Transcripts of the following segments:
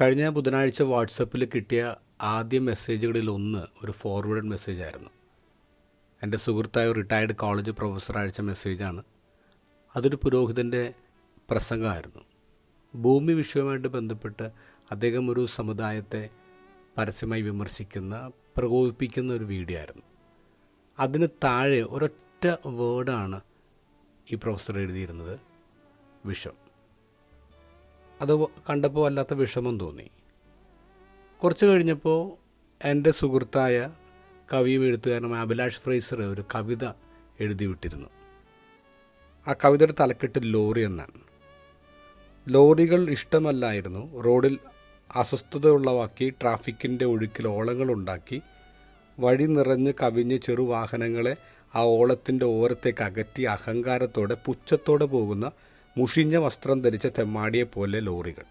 കഴിഞ്ഞ ബുധനാഴ്ച വാട്സപ്പിൽ കിട്ടിയ ആദ്യ മെസ്സേജുകളിൽ ഒന്ന് ഒരു ഫോർവേഡ് മെസ്സേജ് ആയിരുന്നു. എന്റെ സുഹൃത്തായ റിട്ടയർഡ് കോളേജ് പ്രൊഫസർ അയച്ച മെസ്സേജാണ് അതൊരു പുരോഹിതന്റെ പ്രസംഗമായിരുന്നു. ഭൂമി വിഷയവുമായിട്ട് ബന്ധപ്പെട്ട് അദ്ദേഹം ഒരു സമുദായത്തെ പരസ്യമായി വിമർശിക്കുന്ന പ്രകോപിപ്പിക്കുന്ന ഒരു വീഡിയോ ആയിരുന്നു. അതിന് താഴെ ഒരൊറ്റ വേർഡാണ് ഈ പ്രൊഫസർ എഴുതിയിരുന്നത് വിഷം. അത് കണ്ടപ്പോൾ വല്ലാത്ത വിഷമം തോന്നി. കുറച്ച് കഴിഞ്ഞപ്പോൾ എന്റെ സുഹൃത്തായ കവിയും എഴുത്തുകാരനും അഭിലാഷ് ഫ്രൈസർ ഒരു കവിത എഴുതി വിട്ടിരുന്നു. ആ കവിതയുടെ തലക്കെട്ട് ലോറി എന്നാണ്. ലോറികൾ ഇഷ്ടമല്ലായിരുന്നു. റോഡിൽ അസ്വസ്ഥത ഉളവാക്കി ട്രാഫിക്കിന്റെ ഒഴുക്കിൽ ഓളങ്ങളുണ്ടാക്കി വഴി നിറഞ്ഞ് കവിഞ്ഞ് ചെറുവാഹനങ്ങളെ ആ ഓളത്തിന്റെ ഓരത്തേക്ക് അകറ്റി അഹങ്കാരത്തോടെ പുച്ഛത്തോടെ പോകുന്ന മുഷിഞ്ഞ വസ്ത്രം ധരിച്ച തെമ്മാടിയെ പോലെ ലോറികൾ.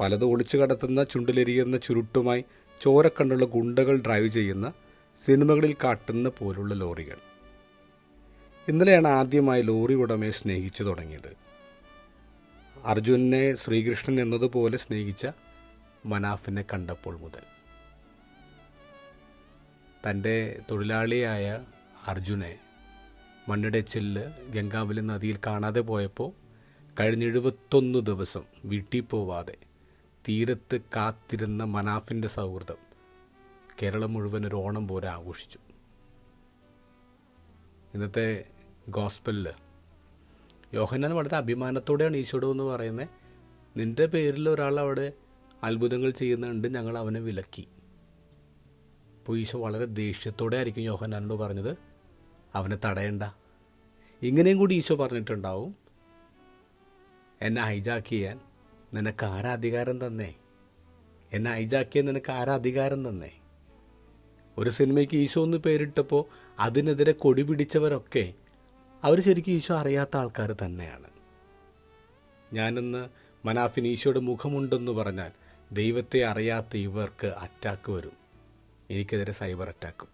പലത് ഒളിച്ചു കടത്തുന്ന ചുണ്ടിലെരിയുന്ന ചുരുട്ടുമായി ചോരക്കണ്ണുള്ള ഗുണ്ടകൾ ഡ്രൈവ് ചെയ്യുന്ന സിനിമകളിൽ കാട്ടുന്ന പോലുള്ള ലോറികൾ. ഇന്നലെയാണ് ആദ്യമായി ലോറി ഉടമയെ സ്നേഹിച്ചു തുടങ്ങിയത്. അർജുനെ ശ്രീകൃഷ്ണൻ എന്നതുപോലെ സ്നേഹിച്ച മനാഫിനെ കണ്ടപ്പോൾ മുതൽ. തന്റെ തൊഴിലാളിയായ അർജുനെ മണ്ണിടച്ചിൽ ഗംഗാവലി നദിയിൽ കാണാതെ പോയപ്പോൾ കഴിഞ്ഞ എഴുപത്തൊന്ന് ദിവസം വീട്ടിൽ പോവാതെ തീരത്ത് കാത്തിരുന്ന മനാഫിന്റെ സൗഹൃദം കേരളം മുഴുവൻ ഒരു ഓണം പോലെ ആഘോഷിച്ചു. ഇന്നത്തെ ഗോസ്പലിൽ യോഹന്നാൻ വളരെ അഭിമാനത്തോടെയാണ് ഈശോട് എന്ന് പറയുന്നത് നിന്റെ പേരിൽ ഒരാൾ അവിടെ അത്ഭുതങ്ങൾ ചെയ്യുന്നുണ്ട് ഞങ്ങൾ അവനെ വിലക്കി. അപ്പോൾ ഈശോ വളരെ ദേഷ്യത്തോടെ ആയിരിക്കും യോഹന്നാനോട് പറഞ്ഞത് അവനെ തടയണ്ട. ഇങ്ങനെയും കൂടി ഈശോ പറഞ്ഞിട്ടുണ്ടാവും. എന്നെ ഹൈജാക്ക് ചെയ്യാൻ നിനക്ക് ആരാ അധികാരം തന്നേ? എന്നെ ഹൈജാക്ക് ചെയ്യാൻ നിനക്ക് ആരാ അധികാരം തന്നേ? ഒരു സിനിമയ്ക്ക് ഈശോ എന്ന് പേരിട്ടപ്പോൾ അതിനെതിരെ കൊടി പിടിച്ചവരൊക്കെ അവർ ശരിക്കും ഈശോ അറിയാത്ത ആൾക്കാർ തന്നെയാണ്. ഞാനിന്ന് മനാഫിന് ഈശോയുടെ മുഖമുണ്ടെന്ന് പറഞ്ഞാൽ ദൈവത്തെ അറിയാത്ത ഇവർക്ക് അറ്റാക്ക് വരും. എനിക്കെതിരെ സൈബർ അറ്റാക്കും